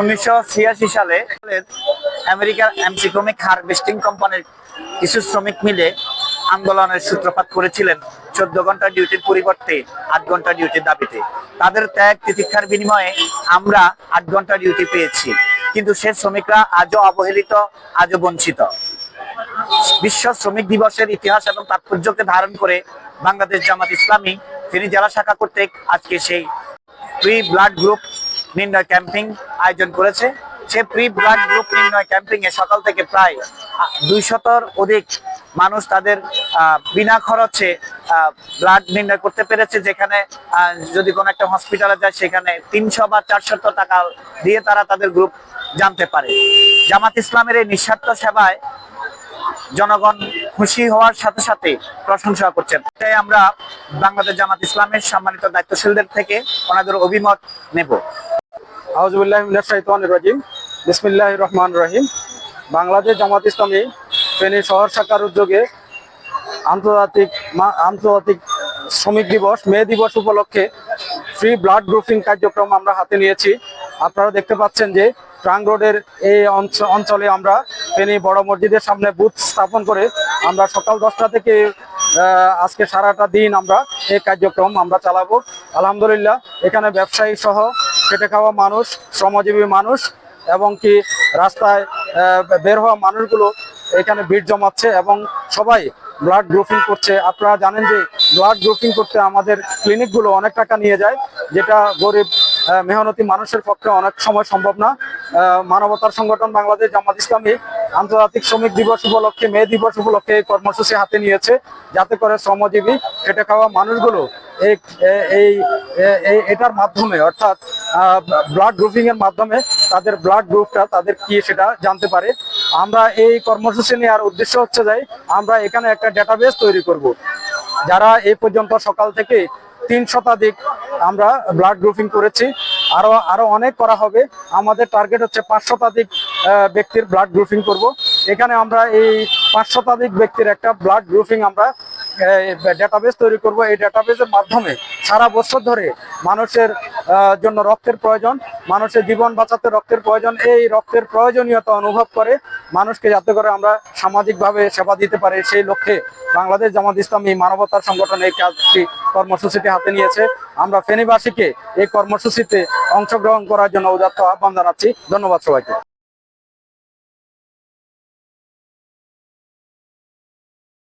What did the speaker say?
উনিশশো ছিয়াশি সালে আমেরিকার অ্যামসিক্রমিক হারভেস্টিং কোম্পানির কিছু শ্রমিক মিলে আন্দোলনের সূত্রপাত করেছিলেন চোদ্দ ঘণ্টা ডিউটির পরিবর্তে আট ঘণ্টা ডিউটির দাবিতে। তাদের ত্যাগ তিতিক্ষার বিনিময়ে আমরা আট ঘণ্টা ডিউটি পেয়েছি, কিন্তু সে শ্রমিকরা আজও অবহেলিত, আজও বঞ্চিত। বিশ্ব শ্রমিক দিবসের ইতিহাস এবং তাৎপর্যকে ধারণ করে বাংলাদেশ জামাত ইসলামী তিনি জেলা শাখা কর্তৃক আজকে সেই প্রি ব্লাড গ্রুপ নির্ণয় ক্যাম্পিং আয়োজন করেছে। সে প্রি ব্লাড গ্রুপ নির্ণয় ক্যাম্পিং এ সকাল থেকে প্রায় দুইশতর অধিক মানুষ তাদের বিনা খরচে ব্লাড নির্ণয় করতে পেরেছে, যেখানে যদি কোনো একটা হসপিটালে যায়, সেখানে তিনশো বা চারশত টাকা দিয়ে তারা তাদের গ্রুপ জানতে পারে। জামাত ইসলামের এই নিঃস্বার্থ সেবায় জনগণ খুশি হওয়ার সাথে সাথে প্রশংসা করছেন। তাই আমরা বাংলাদেশ জামাত ইসলামের সম্মানিত দায়িত্বশীলদের থেকে ওনাদের অভিমত নেব। রাজিম। বিসমিল্লাহির রহমান রহিম। বাংলাদেশ জামাত ইসলামী ফেনী শহর শাখার উদ্যোগে আন্তর্জাতিক আন্তর্জাতিক শ্রমিক দিবস, মে দিবস উপলক্ষে ফ্রি ব্লাড গ্রুপিং কার্যক্রম আমরা হাতে নিয়েছি। আপনারা দেখতে পাচ্ছেন যে ট্রাং রোডের এই অঞ্চ- অঞ্চলে আমরা ফেনী বড় মসজিদের সামনে বুথ স্থাপন করে আমরা সকাল দশটা থেকে আজকে সারাটা দিন আমরা এই কার্যক্রম আমরা চালাবো। আলহামদুলিল্লাহ, এখানে ব্যবসায়ী সহ খেটে খাওয়া মানুষ, শ্রমজীবী মানুষ এবং কি রাস্তায় বের হওয়া মানুষগুলো এখানে ভিড় জমাচ্ছে এবং সবাই ব্লাড গ্রুপিং করছে। আপনারা জানেন যে ব্লাড গ্রুপিং করতে আমাদের ক্লিনিকগুলো অনেক টাকা নিয়ে যায়, যেটা গরিব মেহনতি মানুষের পক্ষে অনেক সময় সম্ভব না। মানবতার সংগঠন বাংলাদেশ জামাত ইসলামী আন্তর্জাতিক শ্রমিক দিবস উপলক্ষে, মে দিবস উপলক্ষে এই কর্মসূচি হাতে নিয়েছে, যাতে করে শ্রমজীবী খেটে খাওয়া মানুষগুলো এই এটার মাধ্যমে, অর্থাৎ ব্লাড গ্রুপিং এর মাধ্যমে তাদের ব্লাড গ্রুপটা তাদের কি সেটা জানতে পারে। আমরা এই কর্মসূচি নেওয়ার উদ্দেশ্য হচ্ছে যে আমরা এখানে একটা ডেটাবেস তৈরি করব। যারা এই পর্যন্ত সকাল থেকে তিন শতাধিক আমরা ব্লাড গ্রুপিং করেছি, আরও আরও অনেক করা হবে। আমাদের টার্গেট হচ্ছে পাঁচ শতাধিক ব্যক্তির ব্লাড গ্রুপিং করব। এখানে আমরা এই পাঁচ শতাধিক ব্যক্তির একটা ব্লাড গ্রুপিং আমরা ডেটাবেস তৈরি করব। এই ডেটাবেসের মাধ্যমে সারা বছর ধরে মানুষের জন্য রক্তের প্রয়োজন, মানুষের জীবন বাঁচাতে রক্তের প্রয়োজন, এই রক্তের প্রয়োজনীয়তা অনুভব করে মানুষকে যাতে করে আমরা সামাজিকভাবে সেবা দিতে পারি। সেই লক্ষ্যে বাংলাদেশ জামাত ইসলামী মানবতার সংগঠন এই কাজটি, কর্মসূচিটি হাতে নিয়েছে। আমরা ফেনীবাসীকে এই কর্মসূচিতে অংশগ্রহণ করার জন্য উদাত্ত আহ্বান জানাচ্ছি। ধন্যবাদ সবাইকে।